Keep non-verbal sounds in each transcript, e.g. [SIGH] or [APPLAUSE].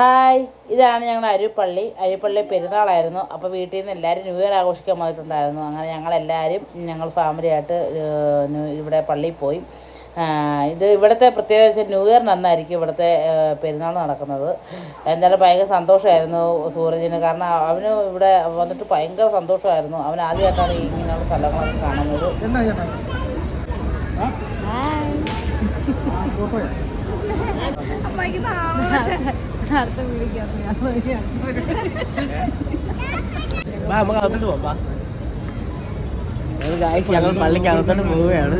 Hi ഇതാണ് ഞങ്ങളുടെ അരിപ്പള്ളി. അരിപ്പള്ളി പെരുന്നാളായിരുന്നു. അപ്പോൾ വീട്ടിൽ നിന്ന് എല്ലാവരും ന്യൂ ഇയർ ആഘോഷിക്കാൻ വന്നിട്ടുണ്ടായിരുന്നു. അങ്ങനെ ഞങ്ങളെല്ലാവരും ഞങ്ങൾ ഫാമിലിയായിട്ട് ഇവിടെ പള്ളിയിൽ പോയി. ഇത് ഇവിടുത്തെ പ്രത്യേകത വെച്ചാൽ ന്യൂ ഇയറിന് അന്നായിരിക്കും ഇവിടുത്തെ പെരുന്നാൾ നടക്കുന്നത്. എന്തായാലും ഭയങ്കര സന്തോഷമായിരുന്നു സൂരജിന്. കാരണം അവന് ഇവിടെ വന്നിട്ട് ഭയങ്കര സന്തോഷമായിരുന്നു. അവൻ ആദ്യമായിട്ടാണ് ഈ ഇങ്ങനെയുള്ള സ്ഥലങ്ങളൊക്കെ കാണുന്നത്. എന്നാ വാ നമുക്ക് അകത്തോട്ട് പോകാം വാ. ഞങ്ങൾ ഗായ്സ് ഞങ്ങൾ പള്ളിക്ക് അകത്തോട്ട് പോവുകയാണ്.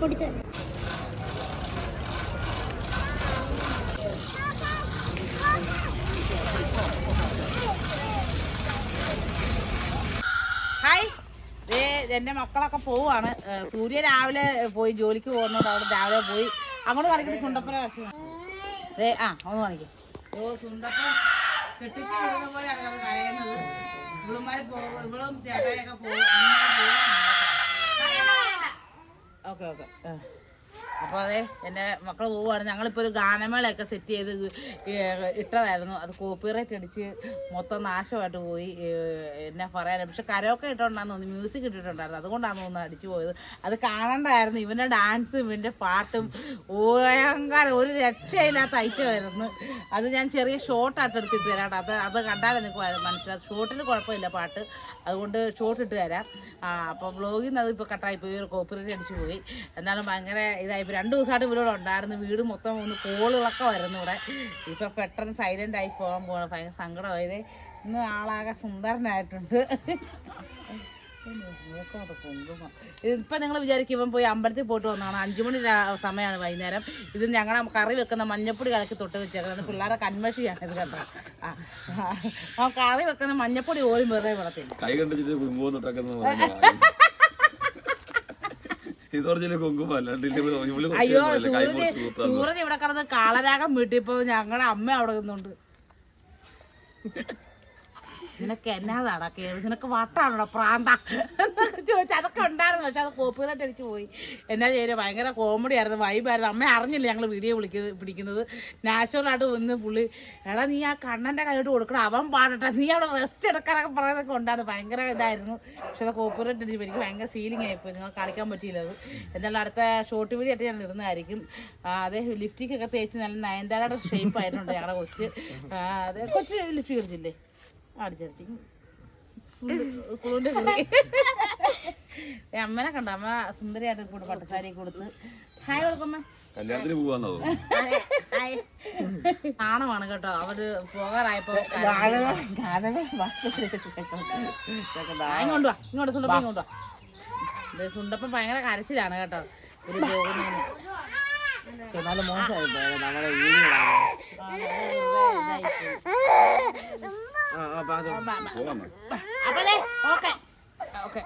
പൊടിച്ചത് ഹായ് ദേ എന്റെ മക്കളൊക്കെ പോവാണ്. സൂര്യ രാവിലെ പോയി ജോലിക്ക് പോകുന്നത് അവിടെ രാവിലെ പോയി. അങ്ങോട്ട് കാണിക്കുന്ന സുണ്ടപ്പന ദേ ആ ഒന്ന് കാണിക്കും. ഓ സുണ്ടപ്പൻ കെട്ടിച്ച് പോലെയാണ് നമ്മൾ ഇവളും ചേട്ടായൊക്കെ പോകും ഓക്കെ ഓക്കെ. അപ്പോൾ അതെ എന്റെ മക്കൾ പോവുകയാണ് ഞങ്ങളിപ്പോൾ ഒരു ഗാനമേളയൊക്കെ സെറ്റ് ചെയ്ത് ഇട്ടതായിരുന്നു. അത് കോപ്പിറൈറ്റ് അടിച്ച് മൊത്തം നാശമായിട്ട് പോയി. എന്നെ പറയാനും പക്ഷെ കരോക്കെ ഇട്ടുകൊണ്ടാന്ന് തോന്നുന്നു. മ്യൂസിക് ഇട്ടിട്ടുണ്ടായിരുന്നു. അതുകൊണ്ടാണ് തോന്നുന്നത് അടിച്ചു പോയത്. അത് കാണണ്ടായിരുന്നു. ഇവന്റെ ഡാൻസും ഇവന്റെ പാട്ടും ഭയങ്കര ഒരു രക്ഷയില്ലാത്ത ഐറ്റമായിരുന്നു. അത് ഞാൻ ചെറിയ ഷോർട്ടായിട്ട് എടുത്തിട്ട് തരാം അത് അത് കണ്ടാലേ നിങ്ങൾക്ക് മനസ്സിലാവും ഷോർട്ടിൽ കുഴപ്പമില്ല പാട്ട്. അതുകൊണ്ട് ഷോർട്ട് ഇട്ട് തരാം. അപ്പോൾ ബ്ലോഗിൽ നിന്ന് അത് ഇപ്പോൾ കട്ടായി പോയി. ഒരു കോപ്പിറൈറ്റ് അടിച്ചു പോയി. എന്നാലും ഭയങ്കര ഇതായി ഇപ്പോൾ രണ്ട് ദിവസമായിട്ട് ഇവരോട് ഉണ്ടായിരുന്നു. വീട് മൊത്തം ഒന്ന് കോളുകളൊക്കെ വരുന്നു ഇവിടെ. ഇപ്പം പെട്ടെന്ന് സൈലന്റ് ആയി പോകാൻ പോകണം ഭയങ്കര സങ്കടമായത് ഇന്ന് ആളാകെ സുന്ദരനായിട്ടുണ്ട്. ഇപ്പം നിങ്ങൾ വിചാരിക്കും ഇവൻ പോയി അമ്പലത്തിൽ പോയിട്ട് വന്നതാണ്. അഞ്ചു മണി സമയമാണ് വൈകുന്നേരം. ഇത് ഞങ്ങളെ കറി വെക്കുന്ന മഞ്ഞപ്പൊടി കലക്കി തൊട്ട് വെച്ചേക്കുന്നത് പിള്ളേരെ കൺമഷിയാണ് ഇത് കേട്ടോ. ആ കറി വെക്കുന്ന മഞ്ഞപ്പൊടി പോലും വെറുതെ വിടത്തില്ല ഇത് കുങ്കുമം അല്ലാണ്ട് അയ്യോ സൂരജ് സൂരജ് ഇവിടെ കിടന്ന് കാളരാഗം വീട്ടിപ്പോ ഞങ്ങളുടെ അമ്മ അവിടെ നിന്നുണ്ട്. [LAUGHS] നിനക്ക് എന്നാതാടാ നടക്കേ? നിനക്ക് വട്ടാണോ പ്രാന്ത? ചോദിച്ചു അതൊക്കെ ഉണ്ടായിരുന്നു പക്ഷെ അത് കോപ്പിറൈറ്റ് അടിച്ചു പോയി. എന്നാ ചെയ്യുക ഭയങ്കര കോമഡി ആയിരുന്നു വൈബായിരുന്നു അമ്മ അറിഞ്ഞില്ല ഞങ്ങൾ വീഡിയോ വിളിക്കുന്നത് പിടിക്കുന്നത്. നാച്ചുറലായിട്ട് വന്ന് പുള്ളി എടാ നീ ആ കണ്ണന്റെ കൈയോട്ട് കൊടുക്കണം അവൻ പാടട്ടെ നീ അവിടെ റെസ്റ്റ് എടുക്കാനൊക്കെ പറയുന്നതൊക്കെ ഉണ്ടായിരുന്നു ഭയങ്കര ഇതായിരുന്നു. പക്ഷെ അത് കോപ്പിറൈറ്റ് അടിച്ച് എനിക്ക് ഭയങ്കര ഫീലിംഗ് ആയിപ്പോയി. നിങ്ങൾ കളിക്കാൻ പറ്റിയില്ല അത്. എന്നാലും അടുത്ത ഷോർട്ട് വീഡിയോ ആയിട്ട് ഞാൻ ഇടുന്നതായിരിക്കും അതേ ലിഫ്റ്റിക്ക് ലിഫ്റ്റിക് ഒക്കെ തേച്ച് നല്ല നയൻതാരയുടെ ഷേപ്പ് ആയിട്ടുണ്ട് ഞങ്ങളുടെ കൊച്ച്. അതെ കൊച്ച് ലിഫ്റ്റ് കളിച്ചില്ലേ അടിച്ചടിച്ചു കുളുവിന്റെ കിളി. [LAUGHS] അമ്മനെ കണ്ട? അമ്മ സുന്ദരിയായിട്ട് കൂടെ പട്ടുസാരി കൊടുത്ത്. ഹായ് കൊടുക്കമ്മ. കല്യാണത്തിന് പോവാന്നോ നാണമാണ് കേട്ടോ. അവർ പോകാറായപ്പോ ഇങ്ങോട്ട് വാ ഇങ്ങോട്ട് സുണ്ടപ്പ ഇങ്ങോട്ട് സുണ്ടപ്പൻ ഭയങ്കര കരച്ചിലാണ് കേട്ടോ. ഒരു പോകുന്നതിന് നല്ല മോശമായി പോയത് അപ്പൊ ഓക്കെ. ഓക്കെ.